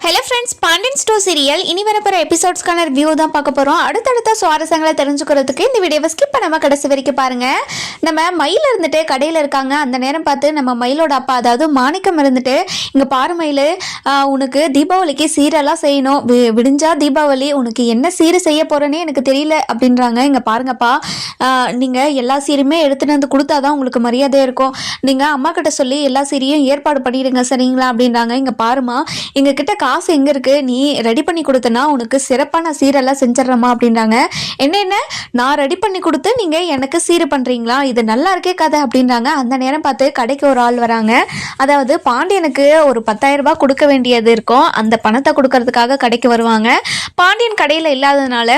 Hello friends Pandian stores serial இனி வரப்போகிற எபிசோட்ஸ்க்கான review தான் பார்க்க போகிறோம் அடுத்தடுத்த சுவாரஸ்யங்களை தெரிஞ்சுக்கிறதுக்கு இந்த வீடியோவை ஸ்கிப் பண்ணாமல் கடைசி வரைக்கும் பாருங்கள் நம்ம மயில் இருந்துட்டு கடையில் இருக்காங்க. அந்த நேரம் பார்த்து நம்ம மயிலோட அப்பா அதாவது மாணிக்கம் இருந்துட்டு இங்கே பாரு மயில் உனக்கு தீபாவளிக்கு சீரெல்லாம் செய்யணும். வி- விடிஞ்சா தீபாவளி உனக்கு என்ன சீர் செய்ய போகிறேன்னே எனக்கு தெரியல அப்படின்றாங்க. இங்கே பாருங்கப்பா நீங்கள் எல்லா சீருமே எடுத்துகிட்டு வந்து கொடுத்தா தான் உங்களுக்கு மரியாதை இருக்கும். நீங்கள் அம்மா கிட்ட சொல்லி எல்லா சீரையும் ஏற்பாடு பண்ணிடுங்க சரிங்களா? அப்படின்றாங்க. இங்கே பாருமா எங்கள் கிட்ட காசு எங்கே இருக்குது நீ ரெடி பண்ணி கொடுத்தனா உனக்கு சிறப்பான சீரெல்லாம் செஞ்சிடறமா அப்படின்றாங்க. என்னென்ன நான் ரெடி பண்ணி கொடுத்து நீங்கள் எனக்கு சீர் பண்ணுறீங்களா இது நல்லா இருக்கே கதை அப்படின்றாங்க. அந்த நேரம் பார்த்து கடைக்கு ஒரு ஆள் வராங்க. அதாவது பாண்டியனுக்கு ஒரு பத்தாயிரரூபா கொடுக்க வேண்டியது இருக்கும். அந்த பணத்தை கொடுக்கறதுக்காக கடைக்கு வருவாங்க. பாண்டியன் கடையில் இல்லாததுனால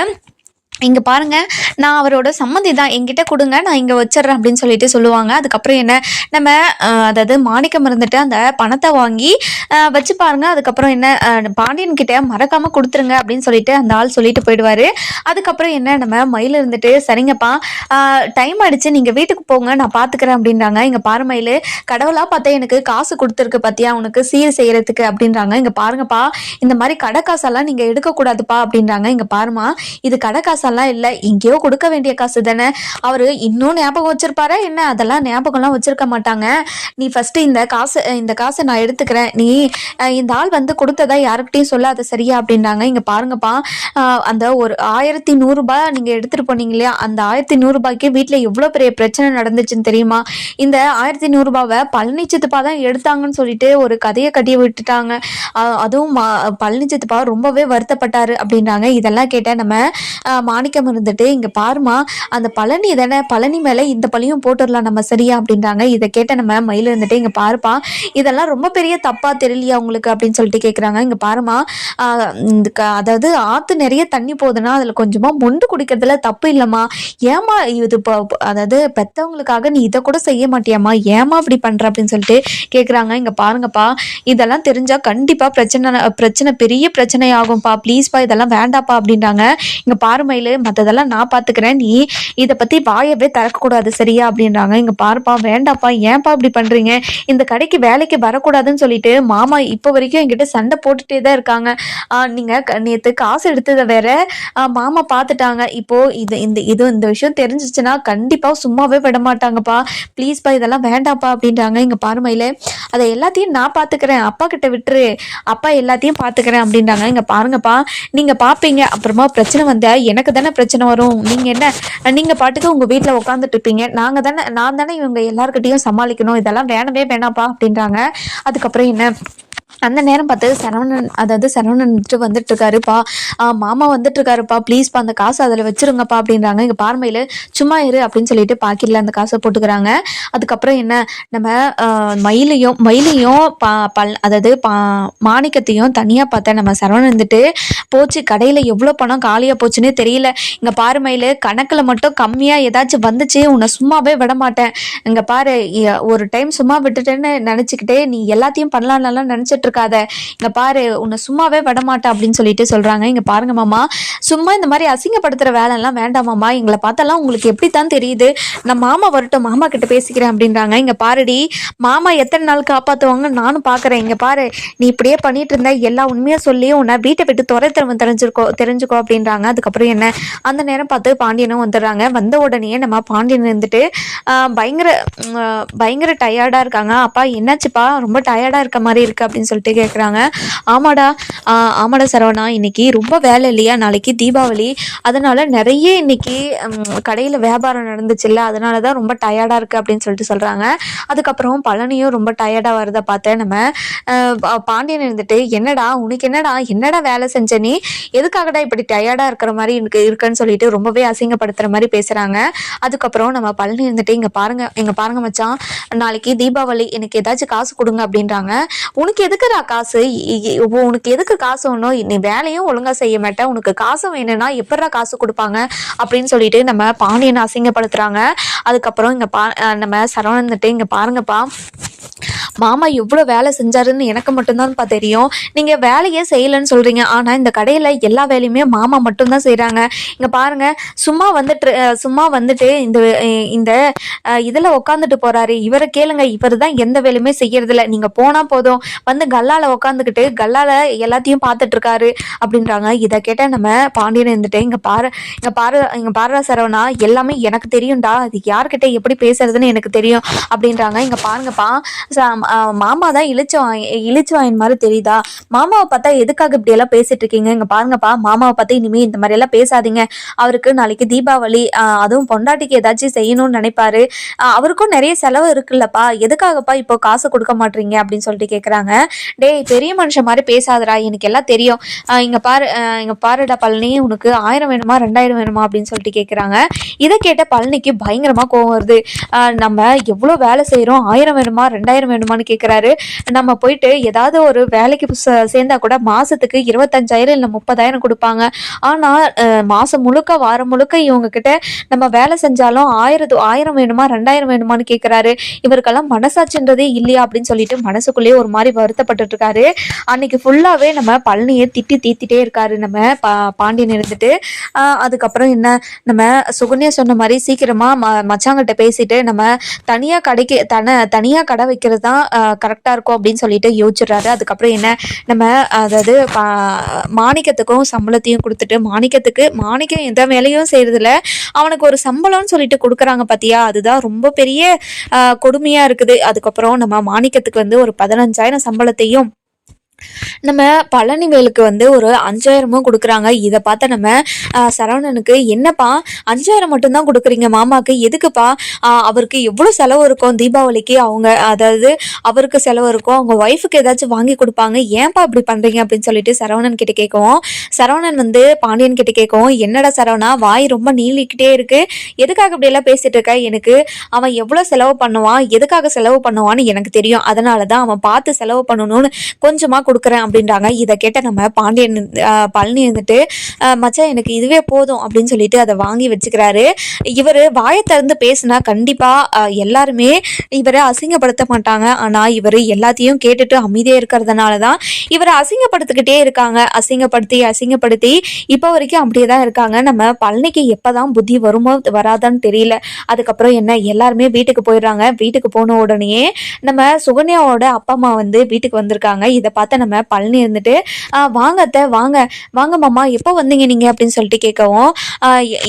இங்கே பாருங்க நான் அவரோட சம்மந்தி தான். என்கிட்ட கொடுங்க நான் இங்கே வச்சிடுறேன் அப்படின்னு சொல்லிட்டு சொல்லுவாங்க. அதுக்கப்புறம் என்ன நம்ம அதாவது மாணிக்கம் இருந்துட்டு அந்த பணத்தை வாங்கி வச்சு பாருங்க. அதுக்கப்புறம் என்ன பாண்டியன் கிட்ட மறக்காம கொடுத்துருங்க அப்படின்னு சொல்லிட்டு அந்த ஆள் சொல்லிட்டு போயிடுவாரு. அதுக்கப்புறம் என்ன நம்ம மயில் இருந்துட்டு சரிங்கப்பா டைம் ஆயிடுச்சு நீங்கள் வீட்டுக்கு போங்க நான் பார்த்துக்கிறேன் அப்படின்றாங்க. இங்கே பாரு மயில் கடவுளாக பார்த்தா எனக்கு காசு கொடுத்துருக்கு பார்த்தியா உனக்கு சீர் செய்யறதுக்கு அப்படின்றாங்க. இங்கே பாருங்கப்பா இந்த மாதிரி கடை காசெல்லாம் நீங்கள் எடுக்கக்கூடாதுப்பா அப்படின்றாங்க. இங்கே பாருமா இது கடை காசெல்லாம் இல்லை. எங்கேயோ கொடுக்க வேண்டிய காசு தானே. அவர் இன்னும் ஞாபகம் வச்சிருப்பாரா என்ன? அதெல்லாம் ஞாபகம்லாம் வச்சிருக்க மாட்டாங்க. நீ ஃபர்ஸ்ட் இந்த காசு இந்த காசை நான் எடுத்துக்கிறேன். நீ இந்த ஆள் வந்து கொடுத்ததா யாருக்கிட்டையும் சொல்லாத சரியா? அப்படின்றாங்க இங்கே பாருங்கப்பா. அந்த ஒரு ஆயிரத்தி நூறுரூபா நீங்கள் எடுத்துகிட்டு போனீங்க இல்லையா? அந்த ஆயிரத்தி நூறுரூபாய்க்கு வீட்டில் எவ்வளோ பெரிய பிரச்சனை நடந்துச்சுன்னு தெரியுமா? இந்த ஆயிரத்தி நூறுரூபாவை பழனி தான் எடுத்தாங்கன்னு சொல்லிட்டு ஒரு கதையை கட்டி விட்டுட்டாங்க. அதுவும் பழனி சித்தப்பா ரொம்பவே வருத்தப்பட்டாரு அப்படின்றாங்க இதெல்லாம் கேட்ட நம்ம மாணிக்கம் இருந்துட்டு இங்கே பாருமா அந்த பழனி தானே பழனி மேலே இந்த பழியும் போட்டுடலாம் நம்ம சரியா? அப்படின்றாங்க. இதை கேட்ட நம்ம மயில் இருந்துட்டு இங்கே பாருப்பா இதெல்லாம் ரொம்ப பெரிய தப்பா தெரியலையா உங்களுக்கு? அப்படின்னு சொல்லிட்டு கேட்குறாங்க இங்கே பாருமா இந்த க- அதாவது ஆற்று நிறைய தண்ணி போகுதுன்னா அதில் கொஞ்சமாக மொண்டு குடிக்கிறதுல தப்பு இல்லைம்மா. ஏமா இது இப்போ அதாவது பெத்தவங்களுக்காக நீ இதை கூட செய்ய மாட்டியாம்மா? ஏமா இப்படி பண்ணுற அப்படின்னு சொல்லிட்டு கேட்குறாங்க இங்கே பாருங்கப்பா இதெல்லாம் தெரிஞ்சால் கண்டிப்பாக பிரச்சனை பிரச்சனை பெரிய பிரச்சனை ஆகும்ப்பா ப்ளீஸ்ப்பா இதெல்லாம் வேண்டாப்பா அப்படின்றாங்க. இங்கே பாரு மயில் மற்றதெல்லாம் நான் பார்த்துக்கிறேன் நீ இதை பற்றி வாயவே திறக்கக்கூடாது சரியா? அப்படின்றாங்க. இங்கே பாருப்பா வேண்டாப்பா ஏன்ப்பா இப்படி பண்ணுறீங்க இந்த கடைக்கு வேலைக்கு வரக்கூடாதுன்னு சொல்லிட்டு மாமா இப்போ வரைக்கும் என்கிட்ட சண்டை போட்டுகிட்டே தான் இருக்காங்க. நீங்கள் நேற்று காசு எடுத்ததை வேற மாமா பார்த்துட்டாங்க இப்போது இது இந்த இது இந்த விஷயம் தெரிஞ்சிச்சுன்னா கண்டிப்பாக சும்மாவே விட மாட்டாங்கப்பா. ப்ளீஸ்ப்பா இதெல்லாம் வேண்டாம்ப்பா அப்படின்றாங்க. இங்கே பாருமையில அதை எல்லாத்தையும் நான் பார்த்துக்கிறேன் அப்பா கிட்ட விட்டுரு. அப்பா எல்லாத்தையும் பார்த்துக்கிறேன் அப்படின்றாங்க. இங்கே பாருங்கப்பா நீங்கள் பார்ப்பீங்க அப்புறமா பிரச்சனை வந்தால் எனக்கு தானே பிரச்சனை வரும். நீங்க என்ன நீங்க பாட்டுக்கு உங்க வீட்டுல உட்காந்துட்டு இருப்பீங்க. நாங்க தானே நான் தானே இவங்க எல்லாருக்கிட்டையும் சமாளிக்கணும். இதெல்லாம் வேணவே வேணாம்ப்பா அப்படின்றாங்க. அதுக்கப்புறம் என்ன? அந்த நேரம் பார்த்து சரவணன் அதாவது சரவணன் வந்துட்டு வந்துட்டு இருக்காருப்பா மாமா வந்துட்டு இருக்காருப்பா ப்ளீஸ்ப்பா அந்த காசு அதில் வச்சிருங்கப்பா அப்படின்றாங்க. இங்கே பார்மையில் சும்மா இரு அப்படின்னு சொல்லிட்டு பாக்கெட்டில் அந்த காசை போட்டுக்கிறாங்க. அதுக்கப்புறம் என்ன? நம்ம மயிலையும் மயிலையும் பா பல் அதாவது பா மாணிக்கத்தையும் தனியாக பார்த்தா நம்ம சரவணன் வந்துட்டு போச்சு கடையில் எவ்வளோ பணம் காலியாக போச்சுன்னே தெரியல. இங்கே பாரு மயில் கணக்கில் மட்டும் கம்மியாக ஏதாச்சும் வந்துச்சு. உன்னை சும்மாவே விட மாட்டேன். இங்கே பாரு ஒரு டைம் சும்மா விட்டுட்டேன்னு நினச்சிக்கிட்டே நீ எல்லாத்தையும் பண்ணலாம்லாம் நினச்சிட்டு இருக்காத இங்கே பாரு உன்னை சும்மாவே விடமாட்டா அப்படின்னு சொல்லிட்டு சொல்கிறாங்க இங்கே பாருங்க மாமா. சும்மா இந்த மாதிரி அசிங்கப்படுத்துகிற எல்லாம் வேண்டாம் மாமா. எங்களை பார்த்தாலாம் உங்களுக்கு எப்படி தான் தெரியுது. நான் மாமா வரட்டும் மாமா கிட்ட பேசிக்கிறேன் அப்படின்றாங்க. இங்கே பாருடி மாமா எத்தனை நாள் காப்பாத்துவாங்க நானும் பார்க்குறேன் இங்கே பாரு நீ இப்படியே பண்ணிட்டு இருந்த எல்லா உண்மையாக சொல்லி உன்னை வீட்டை விட்டு துறைத்திறவன் தெரிஞ்சிருக்கோ தெரிஞ்சுக்கோ அப்படின்றாங்க. அதுக்கப்புறம் என்ன? அந்த நேரம் பார்த்து பாண்டியனும் வந்துடுறாங்க. வந்த உடனே நம்ம பாண்டியன் இருந்துட்டு பயங்கர பயங்கர டயர்டாக இருக்காங்க. அப்பா என்னாச்சுப்பா? ரொம்ப டயர்டாக இருக்க மாதிரி இருக்கு அப்படின்னு சொல்லிட்டு கேட்குறாங்க ஆமாடா ஆமாடா சரவணா இன்னைக்கு ரொம்ப வேலை இல்லையா? நாளைக்கு தீபாவளி. அதனால் நிறைய இன்னைக்கு கடையில் வியாபாரம் நடந்துச்சுல்ல? அதனால தான் ரொம்ப டயர்டாக இருக்குது அப்படின்னு சொல்லிட்டு சொல்கிறாங்க அதுக்கப்புறம் பழனியும் ரொம்ப டயர்டாக வரதை பார்த்தேன் நம்ம. பாண்டியன் இருந்துட்டு என்னடா உனக்கு என்னடா? என்னடா வேலை செஞ்ச நீ? எதுக்காகடா இப்படி டயர்டாக இருக்கிற மாதிரி எனக்கு இருக்குன்னு சொல்லிட்டு ரொம்பவே அசிங்கப்படுத்துகிற மாதிரி பேசுகிறாங்க அதுக்கப்புறம் நம்ம பழனி இருந்துட்டு இங்கே பாருங்க இங்கே பாருங்க மச்சான் நாளைக்கு தீபாவளி எனக்கு ஏதாச்சும் காசு கொடுங்க அப்படின்றாங்க. உனக்கு எதுக்குடா காசு? உனக்கு எதுக்கு காசு ஒன்றும் நீ வேலையும் ஒழுங்காக செய்ய மாட்டேன் உனக்கு காசு வேணும்னா எப்படா காசு கொடுப்பாங்க? அப்படின்னு சொல்லிட்டு நம்ம பாண்டியனை அசிங்கப்படுத்துகிறாங்க அதுக்கப்புறம் இங்கே பா நம்ம சரவணந்துட்டு இங்கே பாருங்கப்பா. மாமா எவ்வளோ வேலை செஞ்சாருன்னு எனக்கு மட்டும்தான்ப்பா தெரியும். நீங்கள் வேலையே செய்யலைன்னு சொல்கிறீங்க ஆனால் இந்த கடையில் எல்லா வேலையுமே மாமா மட்டும்தான் செய்கிறாங்க இங்கே பாருங்கள் சும்மா வந்துட்டு சும்மா வந்துட்டு இந்த அஹ், இந்த இதில் உட்காந்துட்டு போகிறாரு இவரை கேளுங்க. இவர் தான் எந்த வேலையுமே செய்யறதில்ல. நீங்கள் போனால் போதும். வந்து கல்லால் உட்காந்துக்கிட்டு கல்லால எல்லாத்தையும் பார்த்துட்டு இருக்காரு அப்படின்றாங்க. இதை கேட்ட நம்ம பாண்டியன் இருந்துட்டு இங்க பாரு இங்க பாரு இங்க பாரு சரவணா எல்லாமே எனக்கு தெரியும்டா. அது யார்கிட்ட எப்படி பேசுறதுன்னு எனக்கு தெரியும் அப்படின்றாங்க. இங்க பாருங்கப்பா மாமா தான் இழிச்சு வாய் இழிச்சு வாயின் மாதிரி தெரியுதா? மாமாவை பார்த்தா எதுக்காக இப்படி எல்லாம் பேசிட்டு இருக்கீங்க இங்க பாருங்கப்பா மாமாவை பார்த்து இனிமே இந்த மாதிரி எல்லாம் பேசாதீங்க. அவருக்கு நாளைக்கு தீபாவளி அதுவும் பொண்டாட்டிக்கு ஏதாச்சும் செய்யணும்னு நினைப்பாரு. அவருக்கும் நிறைய செலவு இருக்குல்லப்பா. எதுக்காகப்பா இப்போ காசு கொடுக்க மாட்டீங்க? அப்படின்னு சொல்லிட்டு கேட்குறாங்க டேய் பெரிய மனுஷன் மாதிரி பேசாதடா எனக்கு எல்லாம் தெரியும். இங்கே இங்க பாரு இங்கே இங்க பாருடா பழனி உனக்கு ஆயிரம் வேணுமா ரெண்டாயிரம் வேணுமா அப்படின்னு சொல்லிட்டு கேட்குறாங்க இதை கேட்ட பழனிக்கு பயங்கரமா கோவம் வருது. நம்ம எவ்வளோ வேலை செய்கிறோம் ஆயிரம் வேணுமா ரெண்டாயிரம் வேணுமான்னு கேட்குறாரு நம்ம போயிட்டு ஏதாவது ஒரு வேலைக்கு சேர்ந்தா கூட மாசத்துக்கு இருபத்தஞ்சாயிரம் இல்லை முப்பதாயிரம் கொடுப்பாங்க. ஆனா மாதம் மாசம் முழுக்க வாரம் முழுக்க இவங்க கிட்ட நம்ம வேலை செஞ்சாலும் ஆயிரத்து ஆயிரம் வேணுமா ரெண்டாயிரம் வேணுமான்னு கேட்குறாரு இவருக்கெல்லாம் மனசாட்சின்றதே இல்லையா அப்படின்னு சொல்லிட்டு மனசுக்குள்ளேயே ஒரு மாதிரி வருத்தப்பட்டு இருக்காரு அன்னைக்கு ஃபுல்லாவே நம்ம பழனியை திட்டி தீத்திட்டே இருக்காரு நம்ம பா பாண்டியன் இருந்துட்டு. அதுக்கப்புறம் என்ன நம்ம சுகன்யா சொன்ன மாதிரி சீக்கிரமா ம மச்சாங்கிட்ட பேசிட்டு நம்ம தனியா கடைக்கு தன தனியா கடை வைக்கிறது தான் கரெக்டா இருக்கும் அப்படின்னு சொல்லிட்டு யோசிச்சுறாரு அதுக்கப்புறம் என்ன நம்ம அதாவது மாணிக்கத்துக்கும் சம்பளத்தையும் கொடுத்துட்டு மாணிக்கத்துக்கு மாணிக்கம் எந்த வேலையும் செய்யறதில்ல அவனுக்கு ஒரு சம்பளம்னு சொல்லிட்டு கொடுக்குறாங்க பார்த்தியா அதுதான் ரொம்ப பெரிய கொடுமையாக கொடுமையா இருக்குது. அதுக்கப்புறம் நம்ம மாணிக்கத்துக்கு வந்து ஒரு பதினஞ்சாயிரம் குடும்பத்தையும் நம்ம பழனிவேலுக்கு வந்து ஒரு அஞ்சாயிரமும் கொடுக்குறாங்க. இதை பார்த்த நம்ம சரவணனுக்கு என்னப்பா? அஞ்சாயிரம் மட்டும்தான் கொடுக்குறீங்க மாமாவுக்கு எதுக்குப்பா? அவருக்கு எவ்வளோ செலவு இருக்கும் தீபாவளிக்கு? அவங்க அதாவது அவருக்கு செலவு இருக்கும். அவங்க ஒய்ஃபுக்கு ஏதாச்சும் வாங்கி கொடுப்பாங்க. ஏன்பா இப்படி பண்றீங்க அப்படின்னு சொல்லிட்டு சரவணன் கிட்ட கேட்கவும் சரவணன் வந்து பாண்டியன் கிட்ட கேட்கவும் என்னடா சரவணா வாய் ரொம்ப நீளிக்கிட்டே இருக்கு. எதுக்காக இப்படி எல்லாம் பேசிட்டு இருக்க? எனக்கு அவன் எவ்வளோ செலவு பண்ணுவான்? எதுக்காக செலவு பண்ணுவான்னு எனக்கு தெரியும். அதனால தான் அவன் பார்த்து செலவு பண்ணணும்னு கொஞ்சமா கொடுக்குறேன் அப்படின்றாங்க. இதை கேட்ட நம்ம பாண்டியன் பழனி இருந்துட்டு மச்சா மச்சான் எனக்கு இதுவே போதும் அப்படின்னு சொல்லிட்டு அதை வாங்கி வச்சுக்கிறாரு. இவர் வாயை திறந்து பேசினா கண்டிப்பாக எல்லாருமே இவரை அசிங்கப்படுத்த மாட்டாங்க. ஆனால் இவர் எல்லாத்தையும் கேட்டுட்டு அமைதியாக இருக்கிறதுனால தான் இவரை அசிங்கப்படுத்திக்கிட்டே இருக்காங்க. அசிங்கப்படுத்தி அசிங்கப்படுத்தி இப்போ வரைக்கும் அப்படியே தான் இருக்காங்க. நம்ம பழனிக்கு எப்போ தான் புத்தி வருமோ வராதான்னு தெரியல. அதுக்கப்புறம் என்ன? எல்லாருமே வீட்டுக்கு போயிடுறாங்க. வீட்டுக்கு போன உடனே நம்ம சுகன்யாவோட அப்பா அம்மா வந்து வீட்டுக்கு வந்திருக்காங்க. இதை பார்த்து நம்ம பழனி இருந்துட்டு வாங்க அத்தை வாங்க. வாங்க மாமா எப்போ வந்தீங்க நீங்கள் அப்படின்னு சொல்லிட்டு கேட்கவும்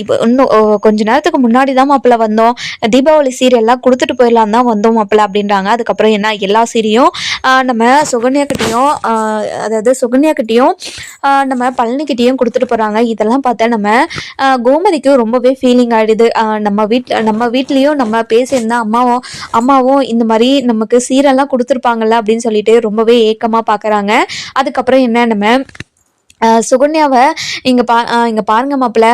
இப்போ இன்னும் கொஞ்ச நேரத்துக்கு முன்னாடி தான் மாப்பிள்ள வந்தோம். தீபாவளி சீரியல்லாம் கொடுத்துட்டு போயிடலாம் தான் வந்தோம் மாப்பிள்ள அப்படின்றாங்க. அதுக்கப்புறம் என்ன எல்லா சீரியும் நம்ம சுகன்யாக்கிட்டையும் அதாவது சுகன்யாக்கிட்டையும் நம்ம பழனிக்கிட்டேயும் கொடுத்துட்டு போகிறாங்க இதெல்லாம் பார்த்தா நம்ம கோமதிக்கும் ரொம்பவே ஃபீலிங் ஆகிடுது நம்ம வீட்டில் நம்ம வீட்லேயும் நம்ம பேசியிருந்தா அம்மாவும் அம்மாவும் இந்த மாதிரி நமக்கு சீரெல்லாம் கொடுத்துருப்பாங்கல்ல அப்படின்னு சொல்லிட்டு ரொம்பவே ஏக்கமாக பார்க்குறாங்க பண்ணுறாங்க அதுக்கப்புறம் என்ன நம்ம சுகன்யாவை இங்கே பா இங்கே பாருங்க மாப்பிள்ள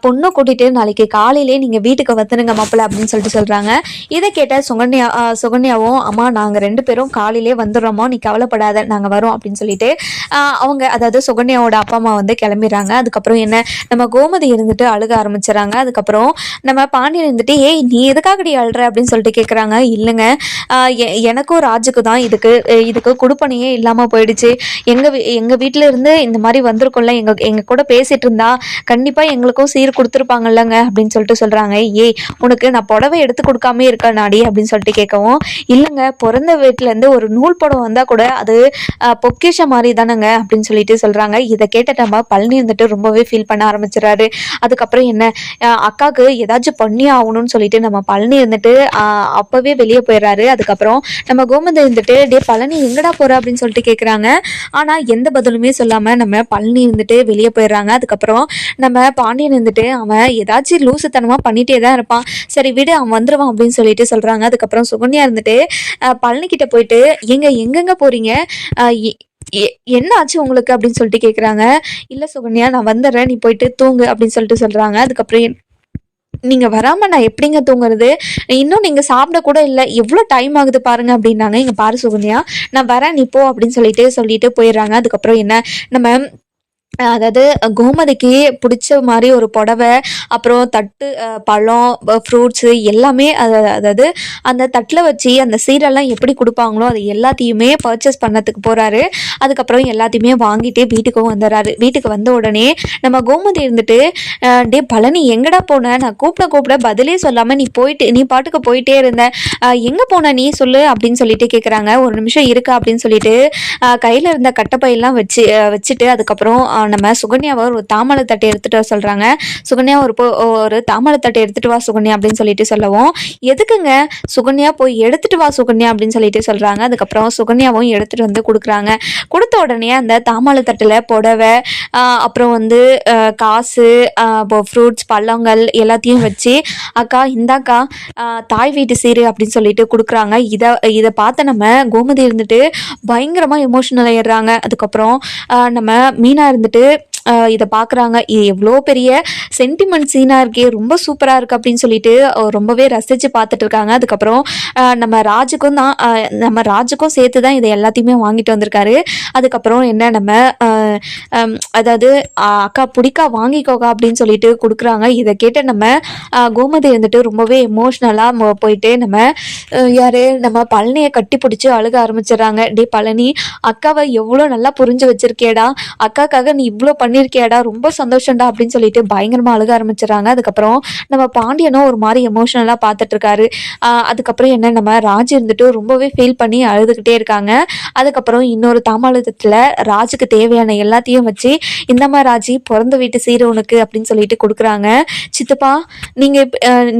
பொண்ணை கூட்டிகிட்டு நாளைக்கு காலையிலே நீங்கள் வீட்டுக்கு வந்துடுங்க மாப்பிள்ள அப்படின்னு சொல்லிட்டு சொல்கிறாங்க இதை கேட்ட சுகன்யா சுகன்யாவும் அம்மா நாங்கள் ரெண்டு பேரும் காலையிலே வந்துடுறோமோ நீ கவலைப்படாத நாங்கள் வரோம் அப்படின்னு சொல்லிட்டு அவங்க அதாவது சுகன்யாவோட அப்பா அம்மா வந்து கிளம்பிடுறாங்க. அதுக்கப்புறம் என்ன நம்ம கோமதி இருந்துட்டு அழுக ஆரம்பிச்சிடறாங்க அதுக்கப்புறம் நம்ம பாண்டியன் இருந்துட்டு ஏய் நீ எதுக்காகடி அழுற? அப்படின்னு சொல்லிட்டு கேட்குறாங்க இல்லைங்க. எ- எனக்கும் ராஜுக்கு தான் இதுக்கு இதுக்கு கொடுப்பனையே இல்லாமல் போயிடுச்சு. எங்கள் வீ எங்கள் வீட்டில் இருந்து இந்த மாதிரி வந்திருக்கோம்ல. எங்கள் எங்க கூட பேசிட்டு இருந்தா கண்டிப்பாக எங்களுக்கும் சீர் கொடுத்துருப்பாங்கல்லங்க அப்படின்னு சொல்லிட்டு சொல்றாங்க. ஏய் உனக்கு நான் புடவை எடுத்து கொடுக்காம இருக்க நாடி அப்படின்னு சொல்லிட்டு கேட்கவும் இல்லைங்க பிறந்த வீட்டிலேருந்து ஒரு நூல் படம் வந்தால் கூட அது பொக்கிஷ மாதிரி தானேங்க அப்படின்னு சொல்லிட்டு சொல்றாங்க. இதை கேட்ட நம்ம பழனி வந்துட்டு ரொம்பவே ஃபீல் பண்ண ஆரம்பிச்சிடறாரு. அதுக்கப்புறம் என்ன அக்காவுக்கு ஏதாச்சும் பண்ணி ஆகணும்னு சொல்லிட்டு நம்ம பழனி இருந்துட்டு அப்பவே வெளியே போயிடுறாரு. அதுக்கப்புறம் நம்ம கோமதி இருந்துட்டு டே பழனி எங்கடா போற? அப்படின்னு சொல்லிட்டு கேட்குறாங்க ஆனால் எந்த பதிலுமே சொல்லாமல் நம்ம பழனி இருந்துட்டு வெளியே போயிடுறாங்க. அதுக்கப்புறம் நம்ம பாண்டியன் இருந்துட்டு அவன் ஏதாச்சும் லூசுத்தனமாக பண்ணிட்டே தான் இருப்பான். சரி விடு அவன் வந்துடுவான் அப்படின்னு சொல்லிட்டு சொல்கிறாங்க அதுக்கப்புறம் சுகன்யா இருந்துட்டு பழனிக்கிட்ட போயிட்டு எங்கே எங்கெங்கே போகிறீங்க எ- எ- என்ன ஆச்சு உங்களுக்கு? அப்படின்னு சொல்லிட்டு கேட்குறாங்க இல்லை சுகன்யா நான் வந்துடுறேன். நீ போயிட்டு தூங்கு. அப்படின்னு சொல்லிட்டு சொல்கிறாங்க அதுக்கப்புறம் நீங்கள் வராமல் வராம நான் எப்படிங்க தூங்குறது? இன்னும் நீங்கள் சாப்பிட கூட இல்லை. எவ்வளோ டைம் ஆகுது பாருங்க அப்படின்னாங்க. எங்கள் பாரு சுகன்யா. நான் வரேன் நீ போ அப்படின்னு சொல்லிட்டு சொல்லிட்டு போயிடுறாங்க. அதுக்கப்புறம் என்ன? நம்ம அதாவது கோமதிக்கு பிடிச்ச மாதிரி ஒரு புடவை அப்புறம் தட்டு பழம் ஃப்ரூட்ஸு எல்லாமே அது அதாவது அந்த தட்டில் வச்சு அந்த சீரெல்லாம் எப்படி கொடுப்பாங்களோ அது எல்லாத்தையுமே பர்ச்சேஸ் பண்ணதுக்கு போகிறாரு அதுக்கப்புறம் எல்லாத்தையுமே வாங்கிட்டு வீட்டுக்கும் வந்துடுறாரு வீட்டுக்கு வந்த உடனே நம்ம கோமதி இருந்துட்டு டே பழனி எங்கடா போன? நான் கூப்பிட கூப்பிட பதிலே சொல்லாமல் நீ போயிட்டு நீ பாட்டுக்கு போயிட்டே இருந்த. எங்கே போன நீ சொல்லு? அப்படின்னு சொல்லிட்டு கேட்குறாங்க ஒரு நிமிஷம் இருக்கா அப்படின்னு சொல்லிட்டு கையில் இருந்த கட்டப்பையெல்லாம் வச்சு வச்சுட்டு அதுக்கப்புறம் நம்ம சுகன்யாவை ஒரு தாமலை தட்டை எடுத்துகிட்டு வர சொல்கிறாங்க சுகன்யா ஒரு ஒரு தாமலை தட்டை எடுத்துகிட்டு வா சுகன்யா அப்படின்னு சொல்லிட்டு சொல்லவும். எதுக்குங்க? சுகன்யா போய் எடுத்துகிட்டு வா சுகன்யா அப்படின்னு சொல்லிட்டு சொல்கிறாங்க அதுக்கப்புறம் சுகன்யாவும் எடுத்துகிட்டு வந்து கொடுக்குறாங்க. கொடுத்த உடனே அந்த தாமலை தட்டில் புடவை அப்புறம் வந்து காசு இப்போ ஃப்ரூட்ஸ் பழங்கள் எல்லாத்தையும் வச்சு அக்கா இந்தாக்கா தாய் வீட்டு சீரு அப்படின்னு சொல்லிட்டு கொடுக்குறாங்க. இதை இதை பார்த்த நம்ம கோமதி இருந்துட்டு பயங்கரமாக எமோஷனல் ஆயிடுறாங்க. அதுக்கப்புறம் நம்ம மீனா இருந்துட்டு போட்டு இதை பார்க்குறாங்க. இது எவ்வளோ பெரிய சென்டிமெண்ட் சீனாக இருக்கே ரொம்ப சூப்பராக இருக்குது அப்படின்னு சொல்லிட்டு ரொம்பவே ரசித்து பார்த்துட்டு இருக்காங்க. அதுக்கப்புறம் நம்ம ராஜுக்கும் தான் நம்ம ராஜுக்கும் சேர்த்து தான் இதை எல்லாத்தையுமே வாங்கிட்டு வந்திருக்காரு. அதுக்கப்புறம் என்ன நம்ம அதாவது அக்கா பிடிக்கா வாங்கிக்கோக்கா அப்படின்னு சொல்லிட்டு கொடுக்குறாங்க. இதை கேட்ட நம்ம கோமதி வந்துட்டு ரொம்பவே எமோஷ்னலாக போயிட்டு நம்ம யார் யாரு நம்ம பழனியை கட்டி பிடிச்சி அழுக ஆரம்பிச்சிடுறாங்க. டே பழனி அக்காவை எவ்வளோ நல்லா புரிஞ்சு வச்சிருக்கேடா அக்காக்காக நீ இவ்வளோ பண்ணி பண்ணியிருக்கேடா ரொம்ப சந்தோஷம்டா அப்படின்னு சொல்லிட்டு பயங்கரமாக அழுக ஆரம்பிச்சிடறாங்க. அதுக்கப்புறம் நம்ம பாண்டியனும் ஒரு மாதிரி எமோஷ்னலாக பார்த்துட்டு இருக்காரு அதுக்கப்புறம் என்ன நம்ம ராஜ் இருந்துட்டு ரொம்பவே ஃபீல் பண்ணி அழுதுகிட்டே இருக்காங்க. அதுக்கப்புறம் இன்னொரு தாமாழுதத்தில் ராஜுக்கு தேவையான எல்லாத்தையும் வச்சு இந்தம்மா ராஜி பிறந்த வீட்டு சீரு உனக்கு அப்படின்னு சொல்லிட்டு கொடுக்குறாங்க. சித்தப்பா நீங்கள்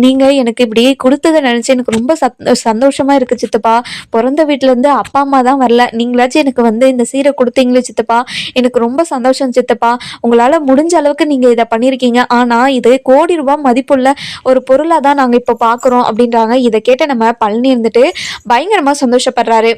நீங்கள் எனக்கு இப்படி கொடுத்ததை நினச்சி எனக்கு ரொம்ப சத் சந்தோஷமாக இருக்குது சித்தப்பா. பிறந்த வீட்டிலேருந்து அப்பா அம்மா தான் வரல. நீங்களாச்சும் எனக்கு வந்து இந்த சீரை கொடுத்தீங்களே சித்தப்பா. எனக்கு ரொம்ப சந்தோஷம் சித்தப்பா. உங்களால் முடிஞ்ச அளவுக்கு நீங்கள் இதை பண்ணியிருக்கீங்க ஆனால் இது கோடி ரூபாய் மதிப்புள்ள ஒரு பொருளாக தான் நாங்கள் இப்போ பார்க்குறோம் அப்படின்றாங்க. இதை கேட்ட நம்ம பழனி இருந்துட்டு பயங்கரமாக சந்தோஷப்படுறாரு.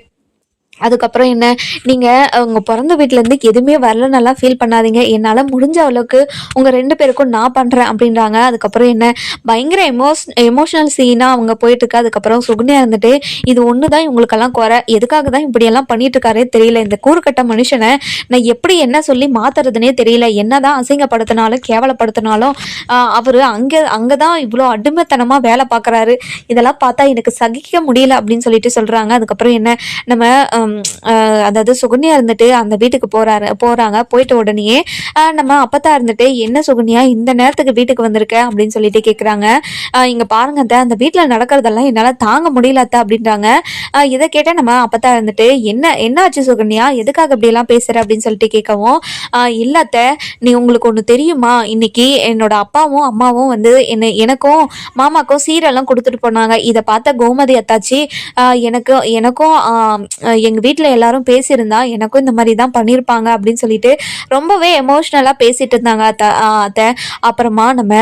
அதுக்கப்புறம் என்ன? நீங்கள் உங்கள் பிறந்த வீட்டிலேருந்து எதுவுமே வரலனாலாம் ஃபீல் பண்ணாதீங்க. என்னால் முடிஞ்ச அளவுக்கு உங்கள் ரெண்டு பேருக்கும் நான் பண்ணுறேன் அப்படின்றாங்க. அதுக்கப்புறம் என்ன? பயங்கர எமோஸ் எமோஷனல் சீனாக அவங்க போயிட்டுருக்கு. அதுக்கப்புறம் சுகுனியாக இருந்துட்டு இது ஒன்று தான் இவங்களுக்கெல்லாம் குறை. எதுக்காக தான் இப்படியெல்லாம் பண்ணிட்டு இருக்காரே தெரியல. இந்த கூறுக்கட்ட மனுஷனை நான் எப்படி என்ன சொல்லி மாத்துறதுனே தெரியல. என்ன தான் அசிங்கப்படுத்தினாலும் கேவலப்படுத்தினாலும் அவர் அங்கே அங்கே தான் இவ்வளோ அடிமைத்தனமாக வேலை பார்க்குறாரு. இதெல்லாம் பார்த்தா எனக்கு சகிக்க முடியல அப்படின்னு சொல்லிட்டு சொல்கிறாங்க அதுக்கப்புறம் என்ன? நம்ம அதாவது சுகன்யா இருந்துட்டு அந்த வீட்டுக்கு போறாரு போறாங்க. போயிட்ட உடனேயே ஆஹ், நம்ம அப்பத்தா இருந்துட்டு என்ன சுகன்யா இந்த நேரத்துக்கு வீட்டுக்கு வந்திருக்க? அப்படின்னு சொல்லிட்டு கேட்குறாங்க இங்க பாருங்க அத்தை அந்த வீட்டில் நடக்கிறதெல்லாம் என்னால் தாங்க முடியல அத்தை அப்படின்றாங்க. இதை கேட்டால் நம்ம அப்பத்தா இருந்துட்டு என்ன என்ன ஆச்சு சுகன்யா? எதுக்காக இப்படியெல்லாம் பேசுற? அப்படின்னு சொல்லிட்டு கேட்கவும் இல்லை அத்தை நீ உங்களுக்கு ஒன்று தெரியுமா? இன்னைக்கு என்னோட அப்பாவும் அம்மாவும் வந்து என்ன எனக்கும் மாமாக்கும் சீரெல்லாம் கொடுத்துட்டு போனாங்க. இதை பார்த்த கோமதி அத்தாச்சி எனக்கு எனக்கும் எங்கள் வீட்டில் எல்லாரும் பேசியிருந்தா எனக்கும் இந்த மாதிரி தான் பண்ணியிருப்பாங்க அப்படின்னு சொல்லிட்டு ரொம்பவே எமோஷ்னலாக பேசிட்டு இருந்தாங்க அத்தை அத்தை. அப்புறமா நம்ம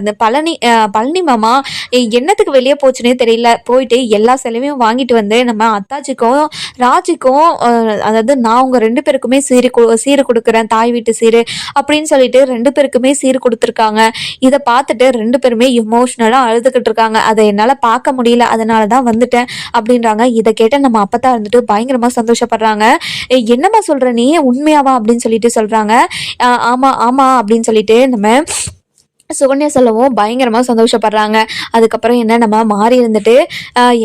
இந்த பழனி பழனி மாமா என்னத்துக்கு வெளியே போச்சுன்னே தெரியல. போயிட்டு எல்லா செலவையும் வாங்கிட்டு வந்து நம்ம அத்தாச்சிக்கும் ராஜிக்கும் அதாவது நான் உங்கள் ரெண்டு பேருக்குமே சீரு கு- சீரு கொடுக்குறேன் தாய் வீட்டு சீரு அப்படின்னு சொல்லிட்டு ரெண்டு பேருக்குமே சீர் கொடுத்துருக்காங்க. இதை பார்த்துட்டு ரெண்டு பேருமே எமோஷ்னலாக அழுதுகிட்டு இருக்காங்க. அதை என்னால் பார்க்க முடியல. அதனால தான் வந்துட்டேன் அப்படின்றாங்க. இதை கேட்ட நம்ம அப்பத்தான் இருந்துட்டு பயங்கர பயங்கரமாக சந்தோஷப்படுறாங்க. என்னம்மா சொல்கிற நீ? உண்மையாவா? அப்படின்னு சொல்லிட்டு சொல்கிறாங்க ஆமாம் ஆமாம் அப்படின்னு சொல்லிட்டு நம்ம சுகன்யா சொல்லவும் பயங்கரமாக சந்தோஷப்படுறாங்க. அதுக்கப்புறம் என்ன நம்ம மாறி இருந்துட்டு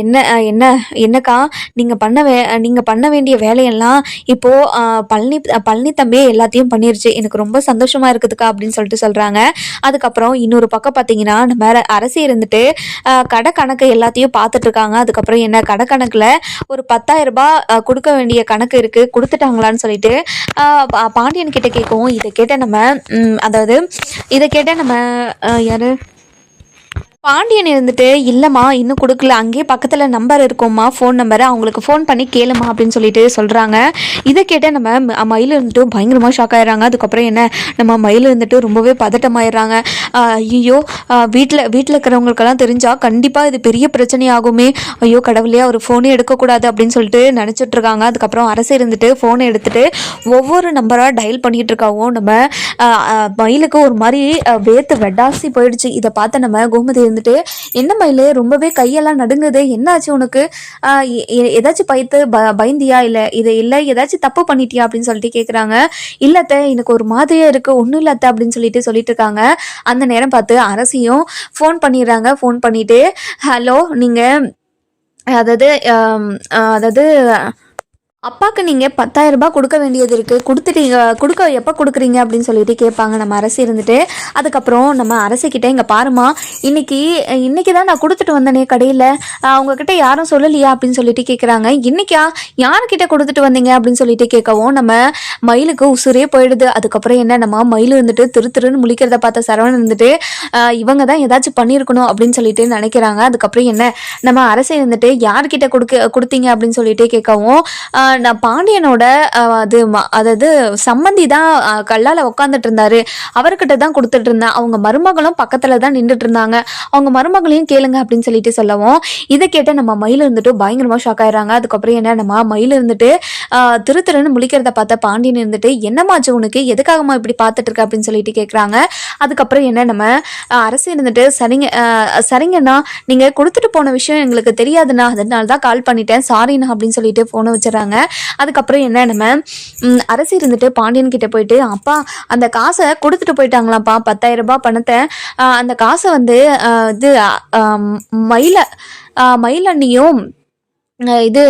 என்ன என்ன என்னக்கா நீங்கள் பண்ண வே நீங்கள் பண்ண வேண்டிய வேலையெல்லாம் இப்போது பழனி பழனி தம்பியே எல்லாத்தையும் பண்ணிருச்சு. எனக்கு ரொம்ப சந்தோஷமாக இருக்குதுக்கா அப்படின்னு சொல்லிட்டு சொல்கிறாங்க அதுக்கப்புறம் இன்னொரு பக்கம் பார்த்தீங்கன்னா நம்ம அரசி இருந்துட்டு கடை கணக்கு எல்லாத்தையும் பார்த்துட்டு இருக்காங்க அதுக்கப்புறம் என்ன கடை கணக்கில் ஒரு பத்தாயிரம் ரூபாய் கொடுக்க வேண்டிய கணக்கு இருக்குது கொடுத்துட்டாங்களான்னு சொல்லிட்டு பாண்டியன் கிட்ட கேட்கவும் இதை கேட்ட நம்ம அதாவது இதை கேட்ட நம்ம ஆஹ் யாரு பாண்டியன் இருந்துட்டு இல்லைம்மா இன்னும் கொடுக்கல. அங்கேயே பக்கத்தில் நம்பர் இருக்கோம்மா ஃபோன் நம்பர் அவங்களுக்கு ஃபோன் பண்ணி கேளுமா அப்படின்னு சொல்லிட்டு சொல்கிறாங்க இதை கேட்டால் நம்ம ம- மயில் இருந்துட்டு பயங்கரமாக ஷாக் ஆயிடுறாங்க. அதுக்கப்புறம் என்ன? நம்ம மயில் இருந்துட்டு ரொம்பவே பதட்டமாயிடுறாங்க. ஐயோ வீட்டில் வீட்டில் இருக்கிறவங்களுக்கெல்லாம் தெரிஞ்சால் கண்டிப்பாக இது பெரிய பிரச்சனையாகுமே. ஐயோ கடவுளே அவர் ஃபோனே எடுக்கக்கூடாது அப்படின்னு சொல்லிட்டு நினச்சிட்ருக்காங்க அதுக்கப்புறம் அரசு இருந்துட்டு ஃபோனை எடுத்துகிட்டு ஒவ்வொரு நம்பராக டயல் பண்ணிட்டு இருக்காவும் நம்ம மயிலுக்கு ஒரு மாதிரி வேர்த்து வெடாசி போயிடுச்சு. இதை பார்த்து நம்ம கோமதி இருந்துட்டு என்ன மயில் ரொம்பவே கையெல்லாம் நடுங்குது என்னாச்சு உனக்கு? எ- எ- ஏதாச்சும் பயத்து ப பயந்தியா? இல்லை இது இல்லை ஏதாச்சும் தப்பு பண்ணிட்டியா? அப்படின்னு சொல்லிட்டு கேட்குறாங்க இல்லத்த எனக்கு ஒரு மாதிரியா இருக்கு ஒன்றும் இல்லத்த அப்படின்னு சொல்லிட்டு சொல்லிட்டு இருக்காங்க. அந்த நேரம் பார்த்து அரசியும் ஃபோன் பண்ணிடுறாங்க. ஃபோன் பண்ணிட்டு ஹலோ நீங்கள் அதாவது அதாவது அப்பாவுக்கு நீங்கள் பத்தாயிரம் ரூபாய் கொடுக்க வேண்டியது இருக்குது கொடுத்துட்டீங்க கொடுக்க எப்போ கொடுக்குறீங்க அப்படின்னு சொல்லிட்டு கேட்பாங்க. நம்ம அரசு இருந்துட்டு அதுக்கப்புறம் நம்ம அரசுக்கிட்ட இங்கே பாருமா இன்னைக்கு இன்னைக்கு தான் நான் கொடுத்துட்டு வந்தேனே கடையில். அவங்கக்கிட்ட யாரும் சொல்லலையா அப்படின்னு சொல்லிட்டு கேட்குறாங்க இன்னைக்கா யார்கிட்ட கொடுத்துட்டு வந்தீங்க அப்படின்னு சொல்லிட்டு கேட்கவும் நம்ம மயிலுக்கு உசுரே போயிடுது. அதுக்கப்புறம் என்ன நம்ம மயில் இருந்துட்டு திரு திருன்னு முழிக்கிறத பார்த்த சரவணன் இருந்துட்டு இவங்க தான் ஏதாச்சும் பண்ணியிருக்கணும் அப்படின்னு சொல்லிட்டு நினைக்கிறாங்க. அதுக்கப்புறம் என்ன நம்ம அரசு இருந்துட்டு யார்கிட்ட கொடுக்க கொடுத்தீங்க அப்படின்னு சொல்லிட்டு கேட்கவும் நான் பாண்டியனோட அது ம- அதாவது சம்மந்தி தான் கல்லால் உட்காந்துட்டு இருந்தாரு அவர்கிட்ட தான் கொடுத்துட்டு இருந்தேன் அவங்க மருமகளும் பக்கத்தில் தான் நின்றுட்டு இருந்தாங்க அவங்க மருமகளையும் கேளுங்க அப்படின்னு சொல்லிட்டு சொல்லவும் இதை கேட்ட நம்ம மயில் இருந்துட்டு பயங்கரமாக ஷாக் ஆயிடுறாங்க. அதுக்கப்புறம் என்ன நம்ம மயில் இருந்துட்டு ஆஹ் திரு திருன்னு முழிக்கிறத பார்த்த பாண்டியன் இருந்துட்டு என்னமாச்சு உனக்கு எதுக்காகமா இப்படி பார்த்துட்டு இருக்க அப்படின்னு சொல்லிட்டு கேட்குறாங்க அதுக்கப்புறம் என்ன நம்ம அரசு இருந்துட்டு சரிங்க ஆஹ் சரிங்கண்ணா. நீங்கள் கொடுத்துட்டு போன விஷயம் எங்களுக்கு தெரியாதுண்ணா. அதனால தான் கால் பண்ணிட்டேன். சாரிண்ணா அப்படின்னு சொல்லிட்டு ஃபோனை வச்சுறாங்க அதுக்கப்புறம் என்ன நம்ம அரசி அரசு இருந்துட்டு பாண்டியன் கிட்ட போயிட்டு அப்பா அந்த காசை கொடுத்துட்டு போயிட்டாங்களாப்பா பத்தாயிரம் ரூபாய் பணத்தை. அந்த காசை வந்து இது மயில மயிலண்ணியும் இது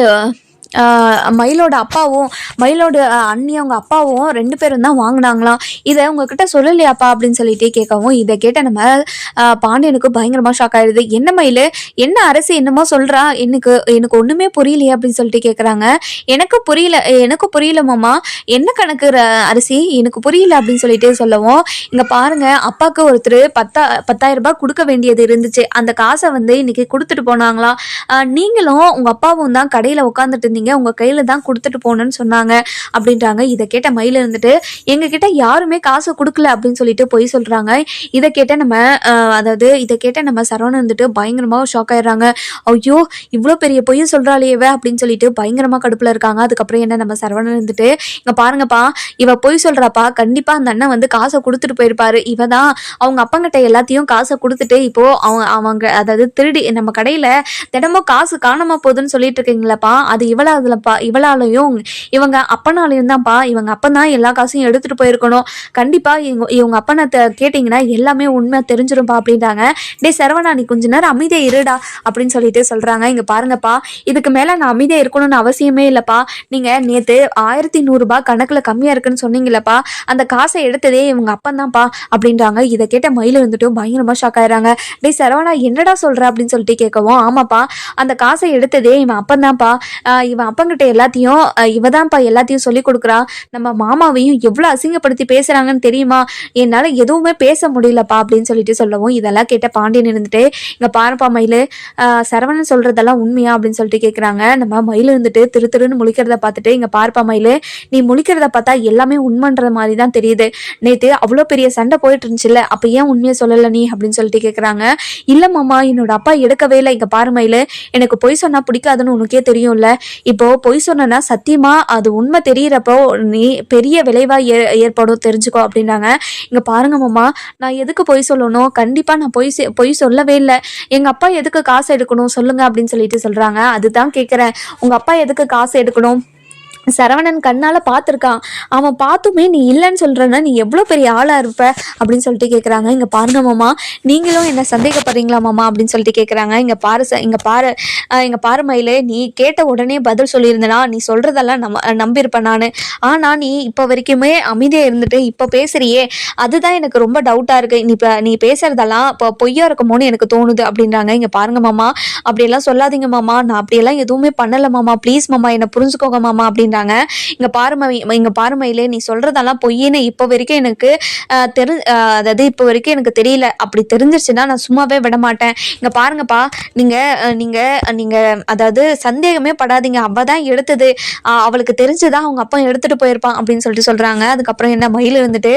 மயிலோட அப்பாவும் மயிலோட அண்ணி அவங்க அப்பாவும் ரெண்டு பேரும் தான் வாங்கினாங்களாம். இதை உங்ககிட்ட சொல்லலையாப்பா அப்படின்னு சொல்லிட்டு கேட்கவும் இதை கேட்ட நம்ம பாண்டியனுக்கு பயங்கரமாக ஷாக் ஆயிடுது. என்ன மயில்? என்ன அரசு என்னமோ சொல்கிறா எனக்கு எனக்கு ஒன்றுமே புரியலையே அப்படின்னு சொல்லிட்டு கேட்குறாங்க எனக்கு புரியல எனக்கு புரியல மாமா. என்ன கணக்கு ர- அரிசி? எனக்கு புரியல அப்படின்னு சொல்லிட்டு சொல்லவும் இங்கே பாருங்க அப்பாவுக்கு ஒருத்தர் பத்தா பத்தாயிரம் ரூபாய் கொடுக்க வேண்டியது இருந்துச்சு. அந்த காசை வந்து இன்னைக்கு கொடுத்துட்டு போனாங்களாம். நீங்களும் உங்கள் அப்பாவும் தான் கடையில் உட்காந்துட்டு இருந்தீங்க உங்கள் கையில் தான் கொடுத்துட்டு போகணுன்னு சொன்னாங்க அப்படின்றாங்க. இதை கேட்ட மயில் இருந்துட்டு எங்ககிட்ட யாருமே காசு கொடுக்கல அப்படின்னு சொல்லிட்டு பொய் சொல்கிறாங்க இதை கேட்ட நம்ம அதாவது இதை கேட்ட நம்ம சரவணன் இருந்துட்டு பயங்கரமாக ஷாக் ஆயிடுறாங்க. ஐயோ இவ்வளோ பெரிய பொய்ய சொல்கிறாளே இவ அப்படின்னு சொல்லிட்டு பயங்கரமாக கடுப்பில் இருக்காங்க. அதுக்கப்புறம் என்ன நம்ம சரவணன் இருந்துட்டு இங்கே பாருங்கப்பா இவ பொய் சொல்கிறாப்பா கண்டிப்பாக அந்த அண்ணன் வந்து காசை கொடுத்துட்டு போயிருப்பாரு. இவ தான் அவங்க அப்பங்கிட்ட எல்லாத்தையும் காசை கொடுத்துட்டு இப்போ அவங்க அவங்க அதாவது திருடி நம்ம கடையில் தினமும் காசு காணாம போகுதுன்னு சொல்லிட்டு இருக்கீங்களப்பா. அது இவளாதுலப்பா இவளாலையும் இவங்க அப்பனாலையும் தான்ப்பா. இவங்க அப்பன் தான் எல்லா காசையும் எடுத்துட்டு போயிருக்கணும். கண்டிப்பா இவங்க இவங்க அப்பனை த- கேட்டிங்கன்னா எல்லாமே உண்மை தெரிஞ்சிரும்ப்பா அப்படின்றாங்க. டேய் சரவணா நீ கொஞ்ச நேரம் அமைதியா இருடா அப்படின்னு சொல்லிட்டு சொல்றாங்க. இங்க பாருங்கப்பா இதுக்கு மேல நான் அமைதியா இருக்கணும்னு அவசியமே இல்லப்பா. நீங்க நேத்து ஆயிரத்தி நூறுரூபா கணக்குல கம்மியா இருக்குன்னு சொன்னீங்களப்பா அந்த காசை எடுத்ததே இவங்க அப்பன் தான்ப்பா அப்படின்றாங்க. இதை கேட்ட மயில் இருந்துட்டு பயங்கரமா ஷாக் ஆயிடுறாங்க. டே சரவணா என்னடா சொல்ற அப்படின்னு சொல்லிட்டு கேட்கவும் ஆமாப்பா அந்த காசை எடுத்ததே இவன் அப்பன் தான்ப்பா. இவன் அப்பங்கிட்ட எல்லாத்தையும் ஆஹ் இவ தான்ப்பா எல்லாத்தையும் சொல்லி கொடுக்குறா. நம்ம மாமாவையும் எவ்வளோ அசிங்கப்படுத்தி பேசுறாங்கன்னு தெரியுமா? என்னால் எதுவுமே பேச முடியலப்பா அப்படின்னு சொல்லிட்டு சொல்லவும் இதெல்லாம் கேட்ட பாண்டியன் இருந்துட்டு இங்கே பாருப்பா மயில் சரவணன் சொல்றதெல்லாம் உண்மையா? அப்படின்னு சொல்லிட்டு கேட்குறாங்க நம்ம மயில் இருந்துட்டு திரு திருன்னு முழிக்கிறத பார்த்துட்டு இங்கே பாருப்பா மயில் நீ முழிக்கிறத பார்த்தா எல்லாமே உண்மைன்ற மாதிரி தான் தெரியுது. நேற்று அவ்வளோ பெரிய சண்டை போயிட்டு இருந்துச்சுல்ல அப்போ ஏன் உண்மையை சொல்லலை நீ? அப்படின்னு சொல்லிட்டு கேட்குறாங்க இல்லை மாமா என்னோட அப்பா எடுக்கவே இல்லை. இங்கே பாரு மயில் எனக்கு பொய் சொன்னா பிடிக்காதுன்னு உனக்கே தெரியும்ல. இப்போ பொய் சொன்னா சத்தியமா அது உண்மை தெரியறப்போ நீ பெரிய விளைவா ஏ ஏற்படும் தெரிஞ்சுக்கோ அப்படின்னாங்க. இங்க பாருங்க மாமா நான் எதுக்கு பொய் சொல்லணும்? கண்டிப்பா நான் பொய் செ- பொய் சொல்லவே இல்லை. எங்க அப்பா எதுக்கு காசு எடுக்கணும்? சொல்லுங்க அப்படின்னு சொல்லிட்டு சொல்றாங்க. அதுதான் கேட்குறேன் உங்க அப்பா எதுக்கு காசு எடுக்கணும்? சரவணன் கண்ணால பார்த்துருக்கான். அவன் பார்த்துமே நீ இல்லைன்னு சொல்றேன்னா நீ எவ்வளோ பெரிய ஆளா இருப்ப? அப்படின்னு சொல்லிட்டு கேட்குறாங்க இங்க பாருங்க மாமா நீங்களும் என்ன சந்தேகப்படுறீங்களா மாமா? அப்படின்னு சொல்லிட்டு கேட்குறாங்க இங்க பாரு ச- இங்க பாரு ஆஹ் இங்க பாரு மயிலே நீ கேட்ட உடனே பதில் சொல்லியிருந்தனா நீ சொல்றதெல்லாம் நம்ம நம்பியிருப்பேன் நான். ஆனா நீ இப்போ வரைக்குமே அமைதியா இருந்துட்டு இப்போ பேசுறியே. அதுதான் எனக்கு ரொம்ப டவுட்டா இருக்கு. நீ இப்போ நீ பேசுறதெல்லாம் இப்போ பொய்யா இருக்குமோன்னு எனக்கு தோணுது அப்படின்றாங்க. இங்க பாருங்க மாமா அப்படியெல்லாம் சொல்லாதீங்க மாமா. நான் அப்படியெல்லாம் எதுவுமே பண்ணல மாமா. ப்ளீஸ் மாமா என்னை புரிஞ்சுக்கோங்க மாமா அப்படின்றாங்க. இங்க பாரு இங்க பாரு மயிலே நீ சொல்றதெல்லாம் பொய்ன்னு இப்போ வரைக்கும் எனக்கு தெரி அதாவது இப்போ வரைக்கும் எனக்கு தெரியல. அப்படி தெரிஞ்சிருச்சுன்னா நான் சும்மாவே விட மாட்டேன் இங்க பாருங்கப்பா நீங்க நீங்க நீங்க அதாவது சந்தேகமே படாதீங்க. அவதான் எடுத்தது. ஆஹ், அவளுக்கு தெரிஞ்சுதான் அவங்க அப்பா எடுத்துட்டு போயிருப்பான் அப்படின்னு சொல்லிட்டு சொல்றாங்க. அதுக்கப்புறம் என்ன மயில் இருந்துட்டு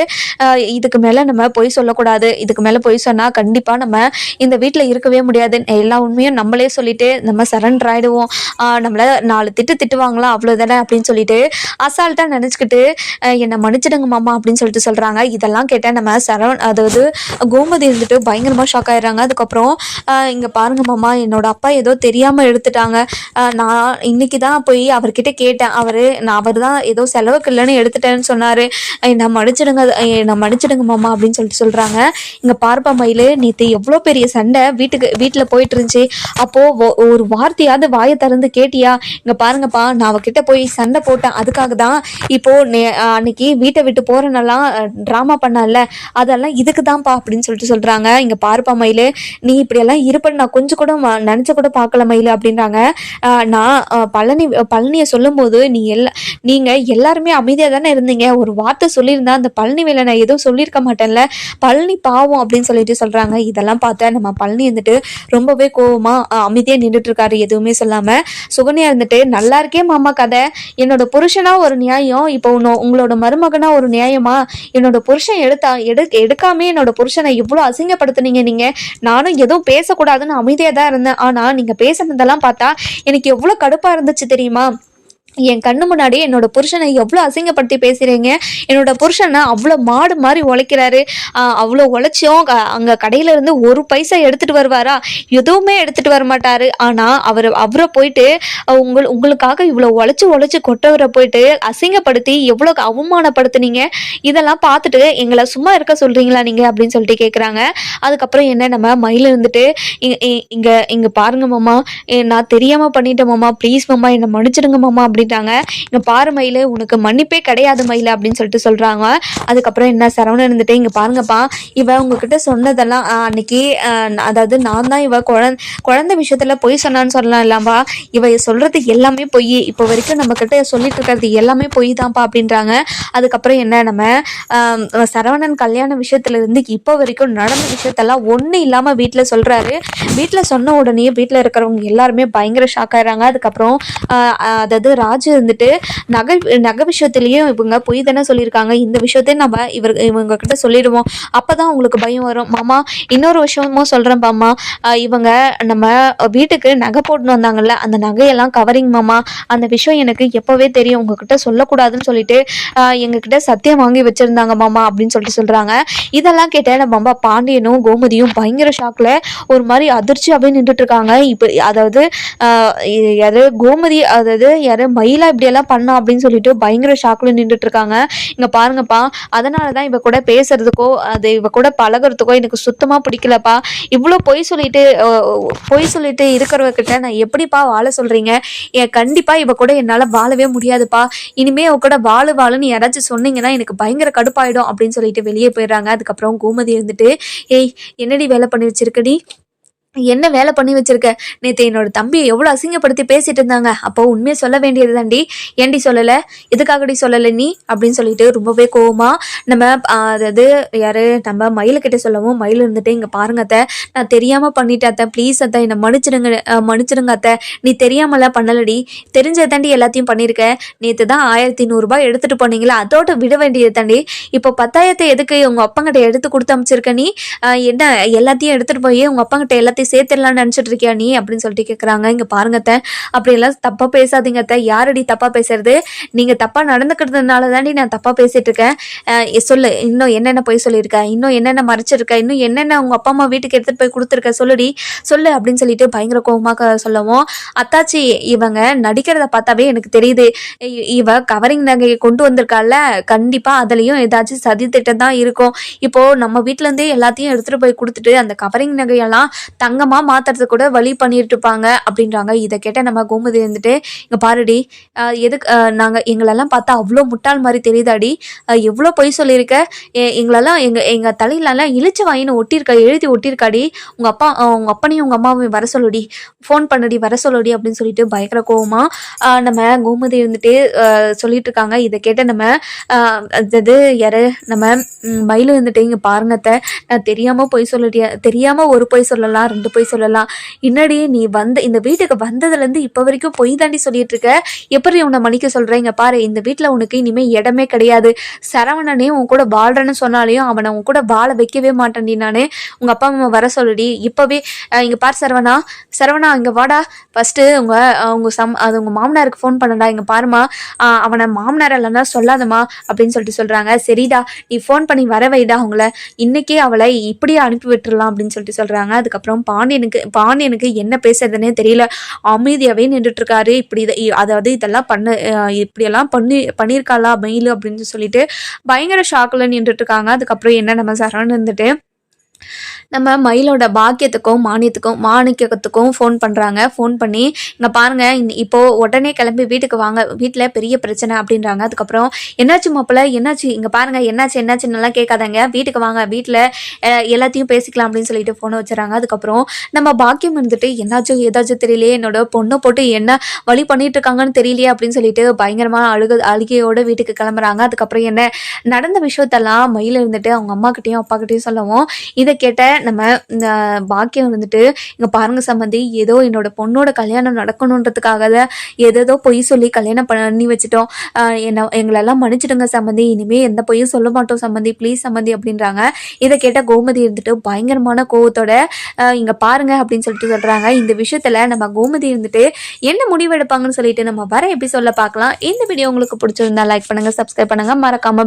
இதுக்கு மேல நம்ம பொய் சொல்லக்கூடாது. இதுக்கு மேல பொய் சொன்னா கண்டிப்பா நம்ம இந்த வீட்ல இருக்கவே முடியாது. எல்லா உண்மையும் நம்மளே சொல்லிட்டு நம்ம சரண்டர் ஆயிடுவோம். ஆஹ், நம்மள நாலு திட்டு திட்டுவாங்களா அவ்வளவுதானே அப்படின்னு சொல்லிட்டு அசால்ட்டாக நினச்சிக்கிட்டு என்னை மன்னிச்சிடுங்க மாமா அப்படின்னு சொல்லிட்டு சொல்கிறாங்க இதெல்லாம் கேட்டால் நம்ம சரவண் அதாவது கோமதி இருந்துட்டு பயங்கரமாக ஷாக் ஆயிடுறாங்க. அதுக்கப்புறம் இங்கே பாருங்க மாமா என்னோட அப்பா ஏதோ தெரியாமல் எடுத்துட்டாங்க. நான் இன்னைக்கு தான் போய் அவர்கிட்ட கேட்டேன். அவர் நான் அவர் தான் ஏதோ செலவுக்கு இல்லைன்னு எடுத்துட்டேன்னு சொன்னார். என்னை மன்னிச்சிடுங்க என்னை மன்னிச்சிடுங்க மாமா அப்படின்னு சொல்லிட்டு சொல்கிறாங்க இங்கே பார்ப்பா மயில் நேற்று எவ்வளோ பெரிய சண்டை வீட்டுக்கு வீட்டில் போயிட்டு இருந்துச்சு. அப்போது ஒரு வார்த்தையாவது வாயை திறந்து கேட்டியா? இங்கே பாருங்கப்பா நான் அவகிட்ட போய் சண்டை போட்டேன். அதுக்காக தான் இப்போ அன்னைக்கு வீட்டை விட்டு போறனெல்லாம் ட்ராமா பண்ணல அதெல்லாம் இதுக்கு தான்ப்பா அப்படின்னு சொல்லிட்டு சொல்றாங்க. இங்க பாருப்பா மயிலு நீ இப்படியெல்லாம் இருப்பேன்னு நான் கொஞ்சம் கூட நினைச்ச கூட பார்க்கல மயிலு அப்படின்றாங்க. நான் பழனி பழனியை சொல்லும்போது நீ எல்லா நீங்க எல்லாருமே அமைதியா தானே இருந்தீங்க. ஒரு வார்த்தை சொல்லியிருந்தா அந்த பழனி வேலை நான் எதுவும் சொல்லியிருக்க மாட்டேன்ல. பழனி பாவம் அப்படின்னு சொல்லிட்டு சொல்றாங்க. இதெல்லாம் பார்த்தா நம்ம பழனி இருந்துட்டு ரொம்பவே கோவமா அமைதியாக நின்றுட்டு இருக்காரு. எதுவுமே சொல்லாமல் சுகன்யா இருந்துட்டு நல்லா இருக்கே மாமா கதை. என்னோட புருஷனா ஒரு நியாயம் இப்போ உன்னோ உங்களோட மருமகனா ஒரு நியாயமா? என்னோட புருஷன் எடுத்தா எடு எடுக்காமே என்னோட புருஷனை இவ்வளோ அசிங்கப்படுத்துனீங்க நீங்க. நானும் எதுவும் பேசக்கூடாதுன்னு அமைதியாக தான் இருந்தேன். ஆனா நீங்க பேசுனதெல்லாம் பார்த்தா எனக்கு எவ்வளோ கடுப்பா இருந்துச்சு தெரியுமா? என் கண்ணு முன்னாடி என்னோட புருஷனை எவ்வளோ அசிங்கப்படுத்தி பேசுகிறீங்க என்னோட புருஷனை அவ்வளோ மாடு மாதிரி உழைக்கிறாரு. அவ்வளோ உழைச்சியும் அங்கே கடையில இருந்து ஒரு பைசா எடுத்துட்டு வருவாரா? எதுவுமே எடுத்துட்டு வர மாட்டாரு. ஆனால் அவர் அவரை போயிட்டு உங்கள் உங்களுக்காக இவ்வளோ உழைச்சி உழைச்சி கொட்டவரை போயிட்டு அசிங்கப்படுத்தி எவ்வளோ அவமானப்படுத்துனீங்க? இதெல்லாம் பார்த்துட்டு எங்களை சும்மா இருக்க சொல்கிறீங்களா நீங்கள் அப்படின்னு சொல்லிட்டு கேட்குறாங்க அதுக்கப்புறம் என்ன நம்ம மயில் இருந்துட்டு இங்க இ- இங்க இங்க பாருங்க மாமா. ஏ, நான் தெரியாம பண்ணிட்டேன் மாமா. ப்ளீஸ் மாமா என்னை மன்னிச்சிடுங்க மாமா அப்படின்றாங்க இங்க பாரு மயில் உனக்கு மன்னிப்பே கிடையாது மயில் அப்படின்னு சொல்லிட்டு சொல்றாங்க. அதுக்கப்புறம் என்ன சரவணன் இருந்துட்டு இங்க பாருங்கப்பா இவ உங்ககிட்ட சொன்னதெல்லாம் அன்னைக்கு அதாவது நான் தான் இவ குழந்தை குழந்தை விஷயத்துல பொய் சொன்னான்னு சொல்லலாம் இல்லாம்பா இவ சொல்றது எல்லாமே பொய். இப்போ வரைக்கும் நம்ம கிட்ட சொல்லிட்டு இருக்கிறது எல்லாமே பொய் தான்ப்பா அப்படின்றாங்க. அதுக்கப்புறம் என்ன நம்ம சரவணன் கல்யாண விஷயத்துல இருந்து இப்போ வரைக்கும் நடந்த விஷயத்தெல்லாம் ஒண்ணு இல்லாம வீட்டில் சொல்றாரு. வீட்டில் சொன்ன உடனே வீட்டில் இருக்கிறவங்க எல்லாருமே பயங்கர ஷாக் ஆயிடுறாங்க. அதுக்கப்புறம் அதாவது ராஜு இருந்துட்டு நகை நகை விஷயத்துலேயும் இவங்க பொய் தானே சொல்லியிருக்காங்க. இந்த விஷயத்தையும் நம்ம இவர் இவங்க கிட்ட சொல்லிடுவோம். அப்பதான் உங்களுக்கு பயம் வரும். மாமா இன்னொரு விஷயமும் சொல்கிறேன் பாமா இவங்க நம்ம வீட்டுக்கு நகை போட்டுன்னு வந்தாங்கல்ல அந்த நகையெல்லாம் கவரிங் மாமா. அந்த விஷயம் எனக்கு எப்போவே தெரியும். உங்ககிட்ட சொல்லக்கூடாதுன்னு சொல்லிட்டு எங்ககிட்ட சத்தியம் வாங்கி வச்சிருந்தாங்க மாமா அப்படின்னு சொல்லிட்டு சொல்கிறாங்க இதெல்லாம் கேட்ட நம்ம அம்மா பாண்டியனும் கோமதியும் பயங்கர ஷாக்கில் ஒரு மாதிரி அதிர்ச்சியாவே நின்றுட்டு இருக்காங்க. இப்போ அதாவது யாரு கோமதி அதாவது யாரு மயிலா இப்படியெல்லாம் பண்ணா அப்படின்னு சொல்லிட்டு பயங்கர ஷாக்ல நின்றுட்டு இருக்காங்க. இங்க பாருங்கப்பா அதனால தான் இவ கூட பேசுறதுக்கோ அது இவ கூட பழகுறதுக்கோ எனக்கு சுத்தமா பிடிக்கலப்பா. இவ்வளோ பொய் சொல்லிட்டு பொய் சொல்லிட்டு இருக்கிறவகிட்ட நான் எப்படிப்பா வாழ சொல்றீங்க? ஏன் கண்டிப்பா இவ கூட என்னால வாழவே முடியாதுப்பா. இனிமே அவ கூட வாழு வாழுன்னு யாராச்சும் சொன்னீங்கன்னா எனக்கு பயங்கர கடுப்பாயிடும் அப்படின்னு சொல்லிட்டு வெளியே போயிடுறாங்க. அதுக்கப்புறம் கோமதி இருந்துட்டு ஏய் என்னடி வேலை பண்ணி வச்சிருக்கடி? என்ன வேலை பண்ணி வச்சிருக்க? நேற்று என்னோட தம்பியை எவ்வளோ அசிங்கப்படுத்தி பேசிட்டு இருந்தாங்க. அப்போ உண்மையை சொல்ல வேண்டியது தாண்டி ஏண்டி சொல்லலை? எதுக்காகடி சொல்லலை நீ? அப்படின்னு சொல்லிட்டு ரொம்பவே கோவமாக நம்ம அதாவது யாரு நம்ம மயிலுக்கிட்ட சொல்லவும் மயில் இருந்துட்டு இங்கே பாருங்க அத்தை நான் தெரியாமல் பண்ணிட்டேன் அத்தை. ப்ளீஸ் அத்தை என்னை மன்னிச்சிடுங்க ஆ, மன்னிச்சிடுங்க அத்தை. நீ தெரியாமலாம் பண்ணலடி. தெரிஞ்சதை தாண்டி எல்லாத்தையும் பண்ணியிருக்க நேற்று தான் ஆயிரத்தி நூறுரூபா எடுத்துகிட்டு போனீங்களா? அதோட விட வேண்டியது தாண்டி இப்போ பத்தாயிரத்தை எதுக்கு உங்கள் அப்பங்கிட்ட எடுத்து கொடுத்து அமைச்சிருக்க நீ? என்ன எல்லாத்தையும் எடுத்துகிட்டு போய் உங்கள் அப்பங்கிட்ட எல்லாத்தையும் சேர்த்துடலாம்னு நினச்சிட்டு இருக்கியா நீ? அப்படின்னு சொல்லிட்டு கேட்குறாங்க இங்கே பாருங்கத்த அப்படியெல்லாம் தப்பாக பேசாதீங்கத்த யாரடி தப்பாக பேசுறது? நீங்கள் தப்பாக நடந்துக்கிறதுனால தாண்டி நான் தப்பாக பேசிட்டு இருக்கேன். சொல்லு. இன்னும் என்னென்ன போய் சொல்லியிருக்க? இன்னும் என்னென்ன மறைச்சிருக்க? இன்னும் என்னென்ன உங்கள் அப்பா அம்மா வீட்டுக்கு எடுத்துகிட்டு போய் கொடுத்துருக்க? சொல்லுடி. சொல்லு அப்படின்னு சொல்லிட்டு பயங்கர கோவமாக சொல்லவும் அத்தாச்சி இவங்க நடிக்கிறத பார்த்தாவே எனக்கு தெரியுது. இவ கவரிங் நகையை கொண்டு வந்திருக்கால கண்டிப்பாக அதுலேயும் ஏதாச்சும் சதி திட்டம் தான் இருக்கும். இப்போது நம்ம வீட்டிலேருந்தே எல்லாத்தையும் எடுத்துகிட்டு போய் கொடுத்துட்டு அந்த கவரிங் நகையெல்லாம் தங்கமாக மாற்றுறதுக்கு கூட வழி பண்ணிட்டு இருப்பாங்க அப்படின்றாங்க. இதை கேட்ட நம்ம கோமதி இருந்துட்டு இங்கே பாருடி எதுக்கு நாங்கள் எங்களெல்லாம் பார்த்தா அவ்வளோ முட்டாள் மாதிரி தெரியுதாடி? எவ்வளோ பொய் சொல்லியிருக்க? எ- எங்களெல்லாம் எங்கள் எங்கள் தலையிலலாம் இழிச்ச வாயின்னு ஒட்டியிருக்கா எழுதி ஒட்டியிருக்காடி. உங்கள் அப்பா உங்கள் உங்க அப்பனையும் உங்கள் அம்மாவையும் வர சொல்லுடி. ஃபோன் பண்ணுடி வர சொல்லுடி அப்படின்னு சொல்லிட்டு பயங்கர கோவமா நம்ம கோமதி இருந்துட்டு சொல்லிட்டு இருக்காங்க. இதை கேட்ட நம்ம அது அதாவது யாரு நம்ம மயிலும் இருந்துட்டு இங்கே பாருங்கத்தை நான் தெரியாமல் பொய் சொல்லிட்டியா தெரியாமல் ஒரு பொய் சொல்லலாம் ரெண்டு போய் சொல்லலாம். என்னடி நீ வந்த இந்த வீட்டுக்கு வந்ததுலேருந்து இப்போ வரைக்கும் பொய் தாண்டி சொல்லிட்டு இருக்க. எப்படி உன்னை மன்னிக்க சொல்கிறேன் இங்க பாரு இந்த வீட்டில் உனக்கு இனிமேல் இடமே கிடையாது. சரவணனே உன் கூட வாழ்றேன்னு சொன்னாலையும் அவனை உன் கூட வாழ வைக்கவே மாட்டேன்டி நான். உங்கள் அப்பா அம்மா வர சொல்லுடி. இப்போவே இங்கே பார் சரவணா. சரவணா இங்கே வாடா. ஃபஸ்ட்டு உங்கள் உங்கள் சம் அது உங்கள் மாமனாருக்கு ஃபோன் பண்ணடா. இங்கே பாருமா அவனை மாமனார் இல்லைன்னா சொல்லாதம்மா அப்படின்னு சொல்லிட்டு சொல்கிறாங்க சரிடா நீ ஃபோன் பண்ணி வர வைடா அவங்கள இன்னைக்கே அவளை இப்படியே அனுப்பி விட்டுறலாம் அப்படின்னு சொல்லிட்டு சொல்கிறாங்க அதுக்கப்புறம் பாண்டியனுக்கு பாண்டியனுக்கு என்ன பேசுறதுனே தெரியல. அமைதியாகவே நின்றுட்டு இருக்காரு இப்படி இதை அதாவது இதெல்லாம் பண்ண இப்படியெல்லாம் பண்ணி பண்ணியிருக்காளா மெயில் அப்படின்னு சொல்லிட்டு பயங்கர ஷாக்கில் நின்றுட்டு இருக்காங்க அதுக்கப்புறம் என்ன நம்ம சரவணன் இருந்துட்டு நம்ம மயிலோட பாக்கியத்துக்கும் மானியத்துக்கும் மாணிக்கத்துக்கும் ஃபோன் பண்ணுறாங்க ஃபோன் பண்ணி இங்கே பாருங்க இந்த- இப்போ உடனே கிளம்பி வீட்டுக்கு வாங்க. வீட்டில் பெரிய பிரச்சனை அப்படின்றாங்க. அதுக்கப்புறம் என்னாச்சு மாப்பிள்ள? என்னாச்சு? இங்கே பாருங்க என்னாச்சு என்னாச்சுன்னெல்லாம் கேட்காதங்க. வீட்டுக்கு வாங்க. வீட்டில் எல்லாத்தையும் பேசிக்கலாம் அப்படின்னு சொல்லிட்டு ஃபோனை வச்சுறாங்க. அதுக்கப்புறம் நம்ம பாக்கியம் இருந்துட்டு என்னாச்சும் ஏதாச்சும் தெரியலையே. என்னோட பொண்ணை போட்டு என்ன வழி பண்ணிட்டு இருக்காங்கன்னு தெரியலையே. அப்படின்னு சொல்லிட்டு பயங்கரமாக அழுக அழுகையோட வீட்டுக்கு கிளம்புறாங்க. அதுக்கப்புறம் என்ன நடந்த விஷயத்தெல்லாம் மயில் இருந்துட்டு அவங்க அம்மாக்கிட்டேயும் அப்பாக்கிட்டேயும் சொல்லவும் இதை இதை கேட்ட நம்ம பாக்கியம் வந்துட்டு இங்கே பாருங்க சம்மந்தி ஏதோ என்னோட பொண்ணோட கல்யாணம் நடக்கணுன்றதுக்காக தான் ஏதேதோ பொய் சொல்லி கல்யாணம் பண்ணி வச்சுட்டோம். என்ன எங்களெல்லாம் மன்னிச்சிடுங்க சம்மந்தி இனிமேல் எந்த பொய்யும் சொல்ல மாட்டோம் சம்மந்தி ப்ளீஸ் சம்மந்தி அப்படின்றாங்க. இதை கேட்ட கோமதி இருந்துட்டு பயங்கரமான கோவத்தோட இங்கே பாருங்க அப்படின்னு சொல்லிட்டு சொல்கிறாங்க இந்த விஷயத்தில் நம்ம கோமதி இருந்துட்டு என்ன முடிவு எடுப்பாங்கன்னு சொல்லிட்டு நம்ம வர எபிசோடில் பார்க்கலாம் இந்த வீடியோ உங்களுக்கு பிடிச்சிருந்தா லைக் பண்ணுங்கள் சப்ஸ்கிரைப் பண்ணுங்க. மறக்காமல்